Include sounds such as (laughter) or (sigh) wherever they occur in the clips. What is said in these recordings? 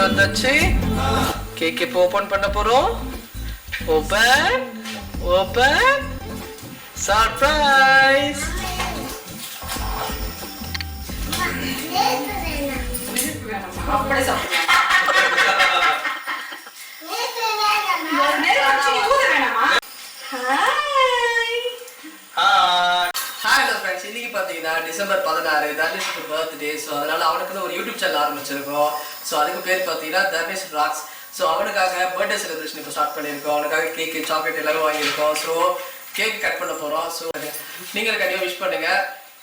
வந்தாச்சு கேக் இப்போ ஓபன் பண்ண போறோம் ஓபன் ஓபன் சர்ப்ரைஸ் அப்படியே சாப்பிடுங்க ஒரு நேரம் கழிச்சு நீ ஊத வேணாமா ஹாய் ஹாய் ஹலோ ஃப்ரெண்ட்ஸ் இன்றைக்கி பார்த்தீங்கன்னா டிசம்பர் பதினாறு தர்னிஷ்க்கு பர்த்டே ஸோ அதனால் அவனுக்குன்னு ஒரு யூடியூப் சேனல் ஆரம்பிச்சிருக்கோம். ஸோ அதுக்கு பேர் பார்த்தீங்கன்னா தர்னேஷ் ராக்ஸ் ஸோ அவனுக்காக பர்த்டே செலிப்ரேஷன் இப்போ ஸ்டார்ட் பண்ணியிருக்கோம். அவனுக்காக கேக்கு சாக்லேட் எல்லாமே வாங்கியிருக்கோம். ஸோ கேக் கட் பண்ண போகிறோம் ஸோ நீங்களும் கண்டிப்பாக விஷ் பண்ணுங்கள்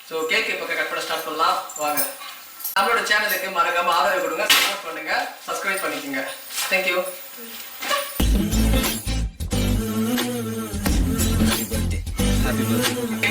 ஸோ கேக் இப்போ கட் பண்ண ஸ்டார்ட் பண்ணலாம். வாங்க. நம்மளோட சேனலுக்கு மறக்காமல் ஆதரவு கொடுங்க. சப்போர்ட் பண்ணுங்கள் சப்ஸ்கிரைப் பண்ணிக்கோங்க. தேங்க்யூ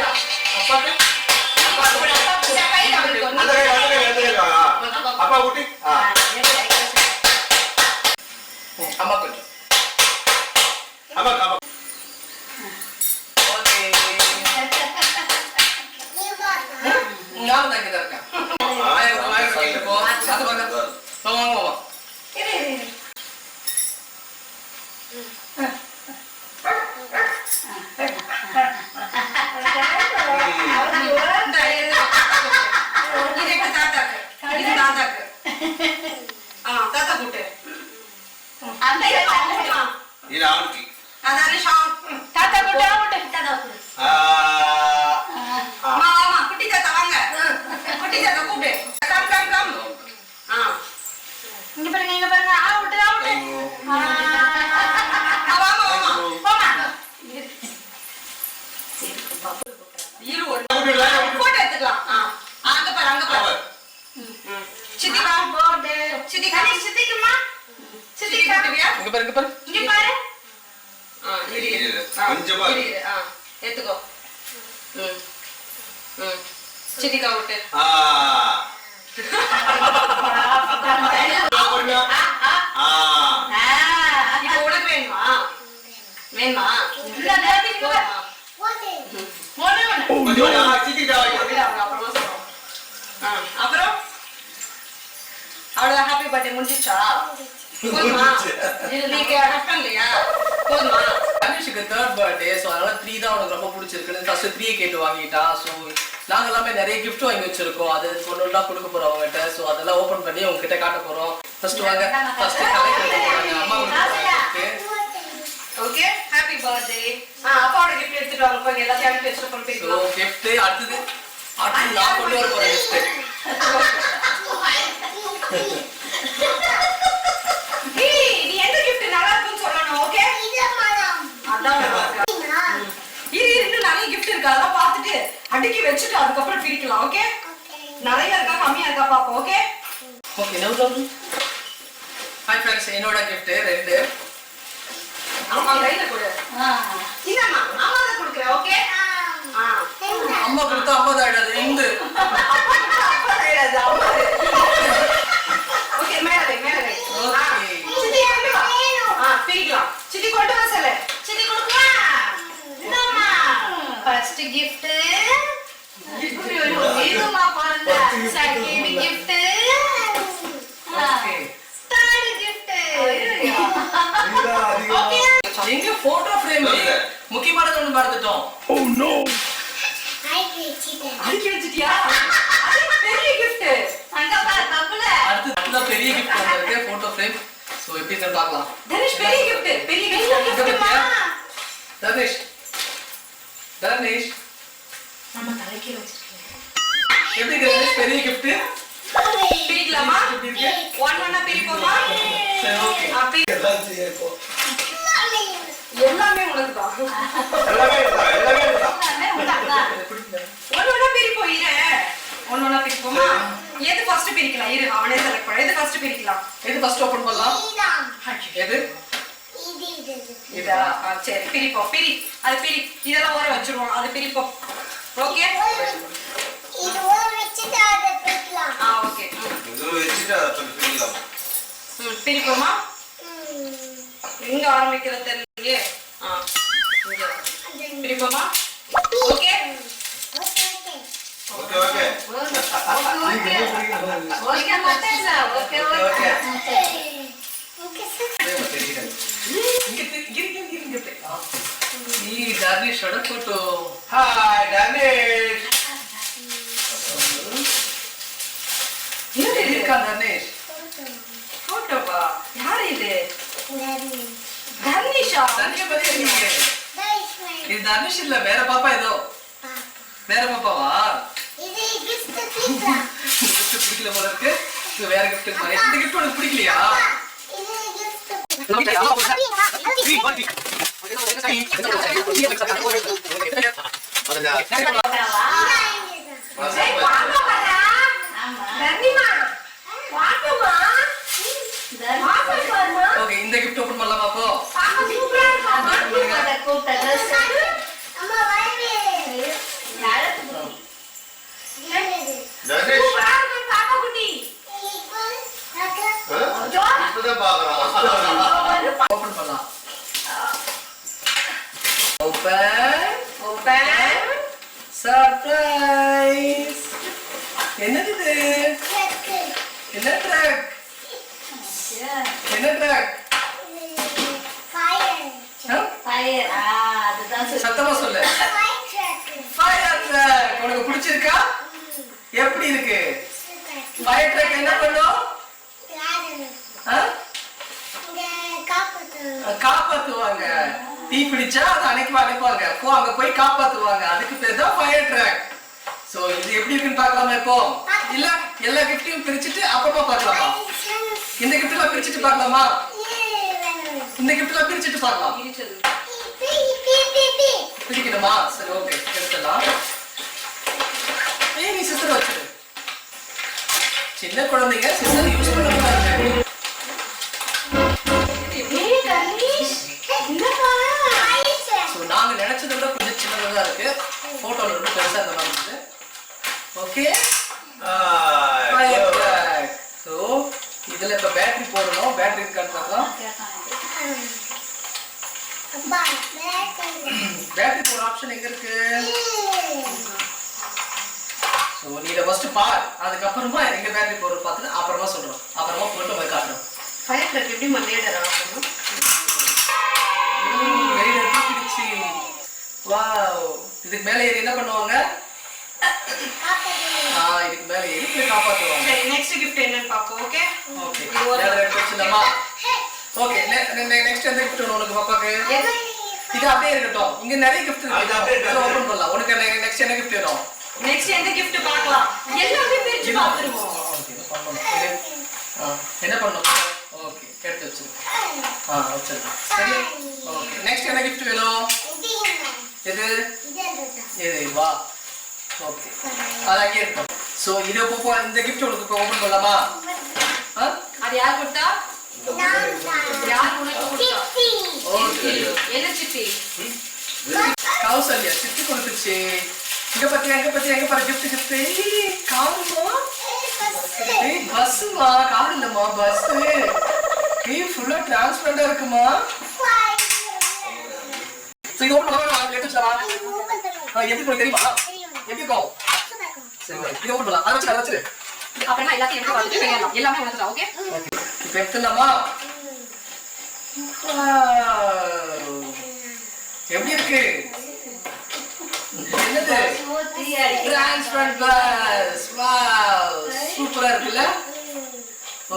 அப்பா காமிச்சு. அப்பாக்கு. அப்பா ஊட்டி ஆ. ம், அம்மா கொஞ்சம். அப்பா அப்பா Okay. ம், நானும் தான் இங்கதான் இருக்கேன். வாங்க, வாங்க, வாங்க, போ. அது வாங்க. வா, வாங்க, வா, வா. தாத்தா கூட்டு இது அவனுக்கு அதானே ஷாம் தாத்தா கூட்டு தாத்தா கூட்டு ஆ. ஆ. அம்மா வாமா குட்டி தாத்தா வாங்க குட்டி தாத்தா கூப்பிடு கம் கம் கம் ஆ இங்க பாருங்க இங்க பாருங்க ஆ விட்டு ஆ விட்டு ஐயோ. ஆ வாமா வாமா வாமா இரு ஒரு கூட்டிடலாம், போட்டோ எடுத்துக்கலாம் ஆ அங்க பாரு அங்க பாரு அவர். சித்தி வா போடு சித்தி கனி சித்திக்குமா சித்தி கூட்டுவியா இங்க பாரு, இங்க பாரு. இங்க பாரு ஆ இரு இரு இரு, ஆ, கொஞ்சமா இரு இரு ஆ எடுத்துக்கோ ம் ம் சித்திக்கா விட்டு ஆ. ஆ. இப்போ உனக்கு வேணுமா வேணுமா கொஞ்சம் கொஞ்சம் ஆ, சித்திக்கிட்ட வாங்கி. அப்புறமா அவ்வளவுதான் ஹாப்பி பர்த்டே முடிஞ்சிச்சா? போதுமா? நீங்க கட் பண்ணலையா போதுமா? தனுஷுக்கு தேர்ட் பர்த்டே ஸோ அதனால த்ரீ தான் அவனுக்கு ரொம்ப பிடிச்சிருக்குன்னு. ஃபர்ஸ்ட் த்ரீ கேட்டு வாங்கிட்டான் ஸோ நாங்க எல்லாமே நிறைய gift வாங்கி வச்சிருக்கோம் அது ஒன்று கொடுக்க போறோம் அவங்ககிட்ட. ஸோ அதெல்லாம் ஓப்பன் பண்ணி உங்ககிட்ட காட்ட போறோம். ஃபர்ஸ்ட் வாங்க. ஃபர்ஸ்ட் கலெக்ட் பண்ண போறாங்க. அம்மா ஓகே ஹாப்பி பர்த்டே ஆ அப்பாவோட கிஃப்ட் எடுத்துட்டு வாங்க. போய் எல்லாத்தையும் அனுப்பி வச்சுட்டு கொண்டு ஸோ போய்க்கலாம் gift அடுத்தது அடுத்தது நான் கொண்டு வர போறேன் gift. ஏய் நீ எந்த gift நல்லா இருக்குன்னு சொல்லணும் ஓகே அதான் நல்லா இருக்கு. அடுக்கி வச்சுட்டு அதுக்கப்புறம் பிரிக்கலாம் ஓகே நிறைய இருக்கா? கம்மியா இருக்கா? பாப்போம் okay okay no problem hi friends என்னோட gift ரெண்டு. அம்மா கையில கொடு. இந்தம்மா அம்மா தான் கொடுக்குறேன் ஓகே ஆ. அம்மா கொடுத்தா அம்மா தான் ஆயிடாது இந்த அப்பா கையில அது அம்மா ஓகே மேல வை மேல வை ஆ, Okay. சித்தி கொண்டு வா ஆ பிரிக்கலாம் சித்தி கொண்டு வா சொல்லு சித்தி கொடுக்குமா இந்தம்மா ஃபர்ஸ்ட் gift இதுமா பாருங்க second gift okay third gift இதுதான் அதிகம். ஓகே எங்க போட்டோ ஃப்ரேம் சொல்லுங்க. முக்கியமானது ஒண்ணு மறந்துட்டோம் அடுக்கி வச்சிட்டியா அது பெரிய gift அங்க பாரு தப்புல அடுத்து அடுத்த பெரிய gift ஒன்று இருக்கு போட்டோ ஃப்ரேம் ஸோ எப்படி இருக்குன்னு பார்க்கலாம் தனுஷ் பெரிய gift பெரிய gift இங்க பாத்தியா? தர்ணேஷ் தர்ணேஷ் நம்ம தலைக்கு வச்சு பெரிய கிஃப்ட் பிரிக்கலாமா ஒன் ஒன்னா பிரிப்போமா சரி ஓகே ஆ, பிரி- எல்லாம் செய்யப்போ. எல்லாமே உனக்கு தான் எல்லாமே இருக்கா? எல்லாமே இருக்கா? ஒன்னு ஒன்னா பிரிப்போம் இரு ஒன்னு ஒன்னா பிரிப்போமா எது ஃபர்ஸ்ட் பிரிக்கலாம்? இரு அவனே செலக்ட் பண்ண. எது ஃபர்ஸ்ட் பிரிக்கலாம்? எது ஃபர்ஸ்ட் ஓபன் பண்ணலாம்? எது? இதா ஆ, சரி. பிரிப்போம். பிரி. அது பிரி. இதெல்லாம் ஓர வச்சிருவோம். அது பிரிப்போம். ஓகே? ஆ ஓகே. இது வச்சுட்டு அதை பிரிக்கலாம். ம் பிரிப்போமா? எங்க ஆரம்பிக்கிறது தெரியலையே. ஆ இங்க. பிரிப்போமா? ஓகே? Okay, okay. தெரியுது இங்க தெரி- இங்க இங்க இங்க இங்க தெரி- ஆ. நீ தர்னிஷோட போட்டோ Hi, Danish. இருக்கா தர்னிஷ் போட்டோவா? யார் இது? தர்னிஷா தர்னிஷ் பத்தி இருக்கீங்க இது தர்னிஷ் இல்ல வேற பாப்பா ஏதோ. வேற கிஃப்ட் மாதிரி இந்த கிஃப்ட் உனக்கு பிடிக்கலையா இந்த கிஃப்ட் ஓபன் பண்ணலாமா அப்போ Danish. ஆ? இப்பதான் பார்க்கறான். ஓபன் பண்ணலாம் ஓபன் சர்ப்ரைஸ் என்னது இது என்ன ட்ராக் என்ன ட்ராக் சத்தமா சொல்லு ஃபயர் ட்ராக் உனக்கு பிடிச்சிருக்கா எப்படி இருக்கு ஃபயர் ட்ராக் என்ன பண்ணும் ஆ? காப்பாத்துவாங்க தீ பிடிச்சா அதை அணைக்க அணைப்பாங்க போ அங்க போய் காப்பாத்துவாங்க. அதுக்கு பேர் தான் ஃபயர் ட்ராக் சோ இது எப்படி இருக்குன்னு பார்க்கலாமா இப்போ? இல்ல எல்லா கிஃப்டையும் பிரிச்சுட்டு அப்புறமா பார்க்கலாமா? இந்த gift பிரிச்சுட்டு பார்க்கலாமா? இந்த gift பிரிச்சுட்டு பார்க்கலாம். இரிச்சது பிரிக்கணுமா? சரி ஓகே எடுத்துடலாம். ஏய் நீ சிஸ்டர் வச்சிரு. சின்ன குழந்தைங்க சிஸ்டர் யூஸ் பண்ணக்கூடாது சின்னதாக தான் இருக்கு போட்டோல ரொம்ப பெருசா இருந்த மாதிரி இருக்கு. ஓகே. ஸோ இதுல இப்ப பேட்டரி போடணும். பேட்டரி இருக்கான்னு பார்க்கலாம். பேட்டரி போட ஆப்ஷன் எங்க இருக்கு? ஸோ நீ இதை ஃபர்ஸ்ட் பார். அதுக்கப்புறமா எங்க பேட்டரி போடுறது பார்த்துட்டு அப்புறமா சொல்றோம் அப்புறமா போட்டு போய் காட்டுறோம் ஃபயர் ட்ரக் எப்படி மல்லியடர் ஆகணும் வெளியில தூக்கிடுச்சு வாவ் இதுக்கு மேல ஏறி என்ன பண்ணுவாங்க ஆ இதுக்கு மேல காப்பாத்துவாங்க. சரி நெக்ஸ்ட் கிஃப்ட் என்னன்னு பாப்போம் ஓகே ஓகே வேற எடுத்து வச்சிடலாமா? ஓகே நெக்ஸ்ட் எந்த கிஃப்ட் வேணும் உனக்கு பாப்பாக்கு? இது அப்படியே இருக்கட்டும். இங்க நிறைய கிஃப்ட் இருக்கு. அப்படியே இதை ஓபன் பண்ணலாம். உனக்கு நெக்ஸ்ட் என்ன கிஃப்ட் வேணும்? நெக்ஸ்ட் எந்த கிஃப்ட் பார்க்கலாம். எல்லாமே பிரிச்சு இது- இது. இது- என்ன பண்ணணும்? ஓகே எடுத்து வச்சிரு ஆ வச்சிருக்கேன். சரி? ஓகே நெக்ஸ்ட் என்ன கிஃப்ட் வேணும்? எது? இது வா. ஓகே அது அங்கே இருக்கும் ஸோ இது இப்போ இந்த கிஃப்ட் உனக்கு இப்போ ஓபன் பண்ணலாமா ஆ அது யார் கொடுத்தா யார் உனக்கு கொடுத்தா ஓகே என்ன சித்தி கௌசல்யா சித்தி கொடுத்துச்சு இங்க பத்தி எங்க பத்தி எங்க பாரு கிஃப்ட் கிஃப்ட் காருமா ஏய் பஸ்ஸுமா கார் இல்லம்மா பஸ் ஏய் ஃபுல்லா டிரான்ஸ்பரண்டா இருக்குமா சோ இது ஓபன் பண்ணலாம் நான் எடுத்து வச்சலாம் எப்படி தெரியுமா எப்படி இருக்கும் சரி இது ஓபன் பண்ணலாம் அதை வச்சு அதை வச்சு அப்புறமா எல்லாத்தையும் எடுத்து பார்த்துட்டு எல்லாமே தான் ஓகே இப்போ எடுத்துடலாமா? Wow. எப்படி இருக்கு? என்னது? டிரான்ஸ்பரண்ட் பஸ் வாவ் சூப்பரா இருக்குல்ல?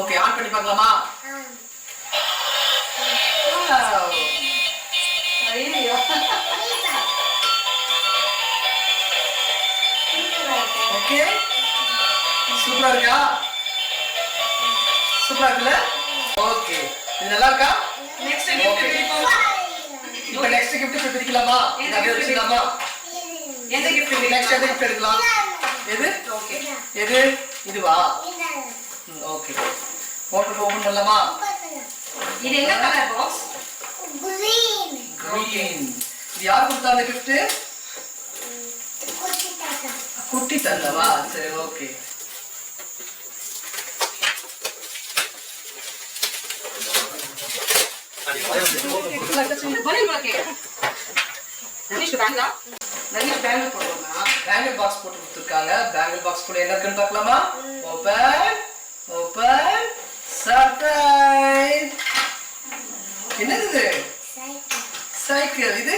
ஓகே ஆன் பண்ணி பார்க்கலாமா? Wow. ஓகே. சூப்பரா இருக்கா? சூப்பரா இருக்குல்ல? ஓகே. இது நல்லா இருக்கா? நெக்ஸ்ட் கிஃப்ட் இப்போ நெக்ஸ்ட் gift போய் பிரிக்கலாமா எந்த அப்படியே வச்சுக்கலாமா எந்த கிஃப்ட் நெக்ஸ்ட் எந்த gift எடுக்கலாம் எது? ஓகே. எது? இதுவா? ஓகே. ஓப்பன் ஓபன் பண்ணலாமா? இது என்ன கலர் பாக்ஸ் green. இது யார் கொடுத்தா அந்த gift? குட்டி தந்தவா சரி ஓகே பேங்கல் போடுவோமா பேங்கிள் பாக்ஸ் போட்டு கொடுத்துருக்காங்க பேங்கிள் பாக்ஸ் கூட என்ன இருக்குன்னு பார்க்கலாமா ஓபன் ஓபன் சர்ப்ரைஸ் என்னது இது? சைக்கிள் இது?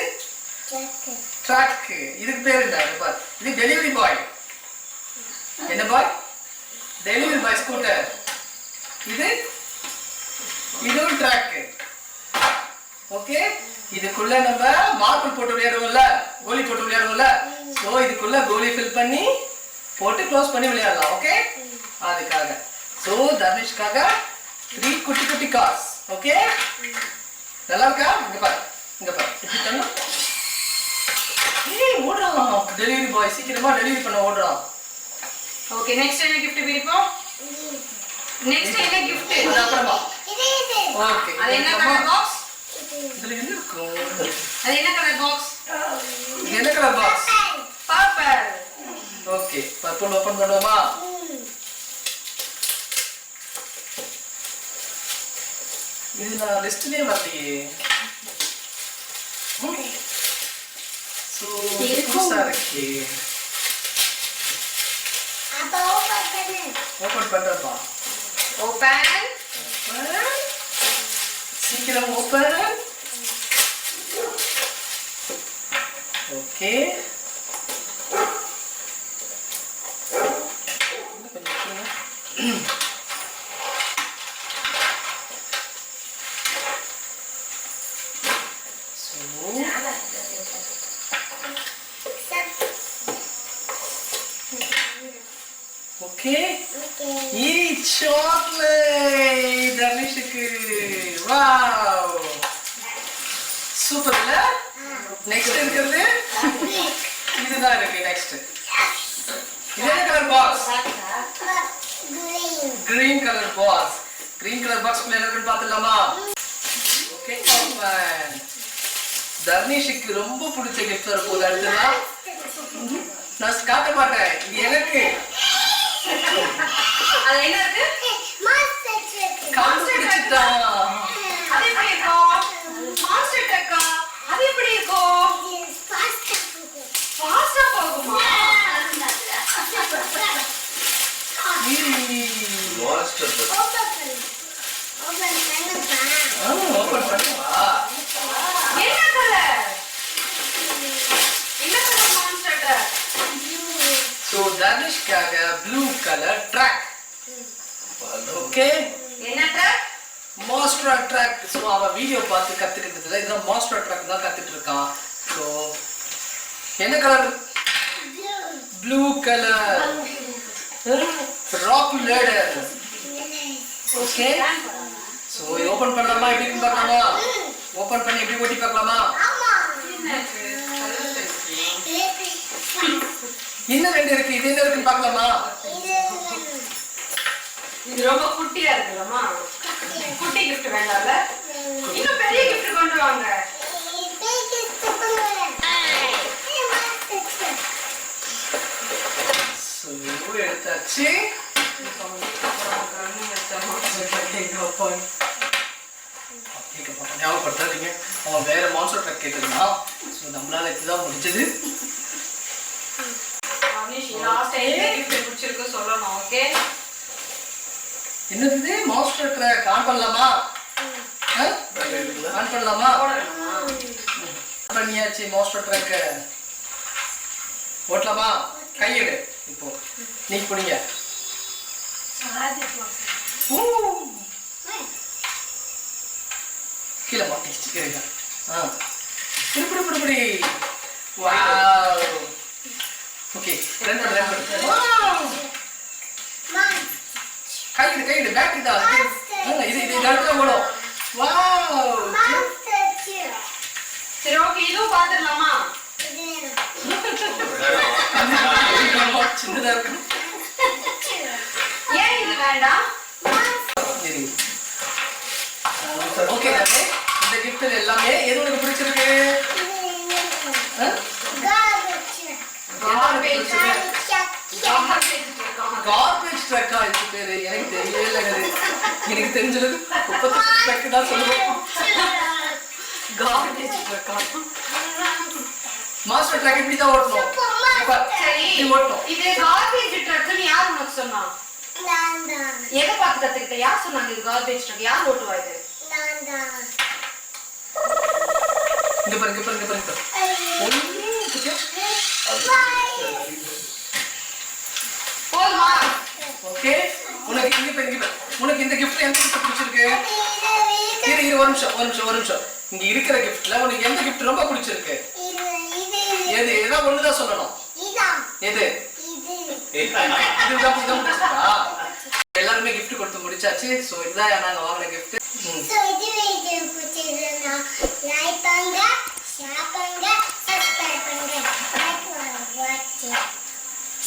ட்ராக் இதுக்கு பேர் பாரு. இது டெலிவரி பாய் என்ன பாய் டெலிவரி பாய் ஸ்கூட்டர் இது? இதுவும் ட்ராக் ஓகே இதுக்குள்ள நம்ம மார்பிள் போட்டு விளையாடுவோம்ல கோலி போட்டு விளையாடுவோம்ல. ஸோ இதுக்குள்ள கோலி ஃபில் பண்ணி போட்டு க்ளோஸ் பண்ணி விளையாடலாம் ஓகே அதுக்காக. ஸோ தர்னிஷ்காக த்ரீ குட்டி குட்டி காஸ் ஓகே நல்லா இருக்கா? இங்க பாரு இங்க பாரு. இப்படி தரணும் ஏய் ஓடுறான். டெலிவரி பாய் சீக்கிரமா டெலிவரி பண்ண ஓடுறான். ஓகே நெக்ஸ்ட் என்ன கிஃப்ட் பிரிப்போம் நெக்ஸ்ட் என்ன கிஃப்ட் அது அப்புறமா. ஓகே அது என்ன கலர் பாக்ஸ் இதுல என்ன இருக்கும் அது என்ன கலர் பாக்ஸ் இது என்ன colour box purple okay purple open பண்ணுவோமா? இது நான் லிஸ்ட்லயே வரலையே. ஸோ புதுசா இருக்கே. ஓபன் பண்றப்பா ஓபன் சீக்கிரம் ஓபன் ஓகே ஓகே ஈ சாக்லேட் தனுஷுக்கு வாவ் சூப்பர் இல்ல நெக்ஸ்ட் இருக்கிறது இதுதான் இருக்கு நெக்ஸ்ட் இது என்ன colour box green colour box green colour box குள்ள என்ன இருக்குன்னு பார்த்துடலாமா? ஓகே ஓபன் தர்னிஷுக்கு ரொம்ப பிடிச்ச கிஃப்ட் வர போகுது அடுத்ததா நான் காட்ட மாட்டேன். இது எனக்கு. அது என்ன இருக்கு? அது எப்படி இருக்கும் அது எப்படி இருக்கும் ஃபாஸ்டா போகுமா. (laughs) பண்ணுவா ஸோ தனுஷ்காக ப்ளூ கலர் ட்ராக் ஓகே என்ன ட்ராக் மாஸ்டர் ட்ராக் ஸோ அவன் வீடியோ பார்த்து கற்றுக்கிட்டதுல இதான் மாஸ்டர் ட்ராக் தான் கற்றுட்டு இருக்கான் ஸோ என்ன colour blue colour rock ladder okay so open பண்ணலாமா? எப்படி பார்க்கலாமா ஓபன் பண்ணி எப்படி ஓட்டி பார்க்கலாமா? இன்னும் ரெண்டு இருக்கு? இது என்ன இருக்குன்னு பார்க்கலாமா? இது ரொம்ப குட்டியா இருக்குல்லம்மா குட்டி கிஃப்ட் வேண்டாம்ல? இன்னும் பெரிய கிஃப்ட் கொண்டு வாங்க. எடுத்தாச்சு ஞாபகப்படுத்தாதீங்க அவன் வேற மான்சர் ட்ரக் கேட்டிருந்தான் ஸோ நம்மளால இதுதான் முடிஞ்சது என்னது? மாஸ்டர் ட்ரக் ஆன் பண்ணலாமா? ஆன் பண்ணலாமா? ஆன் பண்ணியாச்சு மாஸ்டர் ட்ரக் ஓட்டலாமா? கையெடு. இப்போ நீ பிடிங்க. ஊ. கீழே மாட்டிச்சு கீழே ஆ. இப்படி இப்படி இப்படி வாவ் ஓகே ரெண்டு ரெண்டு வாவ் கையிடு கையிடு அது. ஆ, இது இது இடத்துல ஓடும். வாவ் சரி ஓகே இதுவும் பாத்துடலாமா சின்னதா இருக்கு ஏன் இது வேண்டாம்? ஓகே இந்த gift எல்லாமே எது உனக்கு பிடிச்சிருக்கு. கார்பேஜ் ட்ரக்கா இது பேரு? எனக்கு தெரியவே எனக்கு தெரிஞ்சது முப்பத்தி ட்ரக் தான் சொல்லுவோம். (laughs) Garbage truck-ஆ? மாஸ்டர் ட்ரக் இப்படி தான் ஓட்டணும். சரி இப்படி ஓட்டணும். இது garbage truck-ன்னு யார் உனக்கு சொன்னா? எதை பார்த்து கத்துக்கிட்ட? யார் சொன்னாங்க இது garbage truck? யார் ஓட்டுவா இது? இங்க பாருங்க இங்க பாருங்க பாருங்க போதுமா? ஓகே உனக்கு இங்க பாரு, இங்க. உனக்கு இந்த gift எந்த gift பிடிச்சிருக்கு? இரு இரு ஒரு நிமிஷம் ஒரு நிமிஷம் ஒரு நிமிஷம். இங்க இருக்கிற giftல உனக்கு எந்த gift ரொம்ப பிடிச்சிருக்கு? எது ஏதாவது ஒண்ணுதான் சொல்லணும். எது? எல்லாருமே gift கொடுத்து முடிச்சாச்சு. சோ இதுதான் நாங்க வாங்கின gift. ம். So, இது வீடியோ பிடிச்சிருந்தா லைக் பண்ணுங்க ஷேர் பண்ணுங்க சப்ஸ்கிரைப் பண்ணுங்க. Thank you for watching.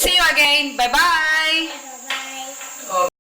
see you again. Bye bye